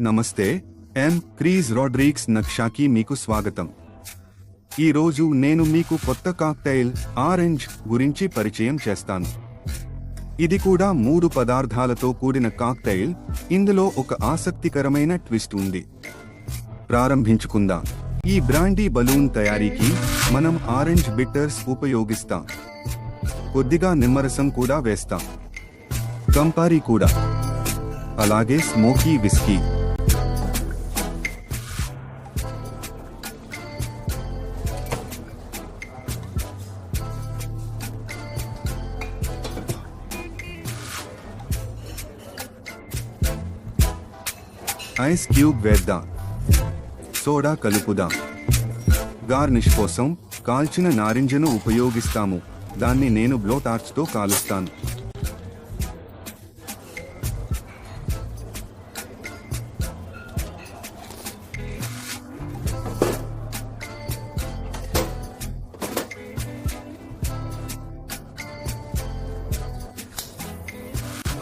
నమస్తే ఎం. క్రీజ్ రాడ్రిక్స్ నక్షాకి మీకు స్వాగతం. ఈరోజు నేను మీకు కొత్త కాక్టైల్ ఆరెంజ్ గురించి పరిచయం చేస్తాను. ఇది కూడా మూడు పదార్థాలతో కూడిన కాక్టైల్ ఇందులో ఒక ఆసక్తికరమైన ట్విస్ట్ ఉంది. ప్రారంభించుకుందాం. ఈ బ్రాండీ బలూన్ తయారీకి మనం ఆరెంజ్ బిట్టర్స్ ఉపయోగిస్తాం. కొద్దిగా నిమ్మరసం కూడా వేస్తాం. కంపారీ కూడా. అలాగే స్మోకీ విస్కీ. ఐస్ క్యూబ్ వేద్దాం. సోడా కలుపుదాం. గార్నిష్ కోసం కాల్చిన నారింజను ఉపయోగిస్తాము. దాన్ని నేను బ్లోటార్చ్తో కాలుస్తాను.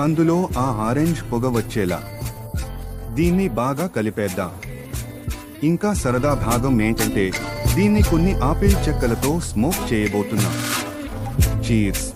అందులో ఆ ఆరెంజ్ పొగ వచ్చేలా. దీన్ని బాగా కలిపేద్దాం. ఇంకా సరదా భాగం ఏంటంటే దీన్ని కొన్ని ఆపిల్ చెక్కలతో స్మోక్ చేయబోతున్నాం. చీర్స్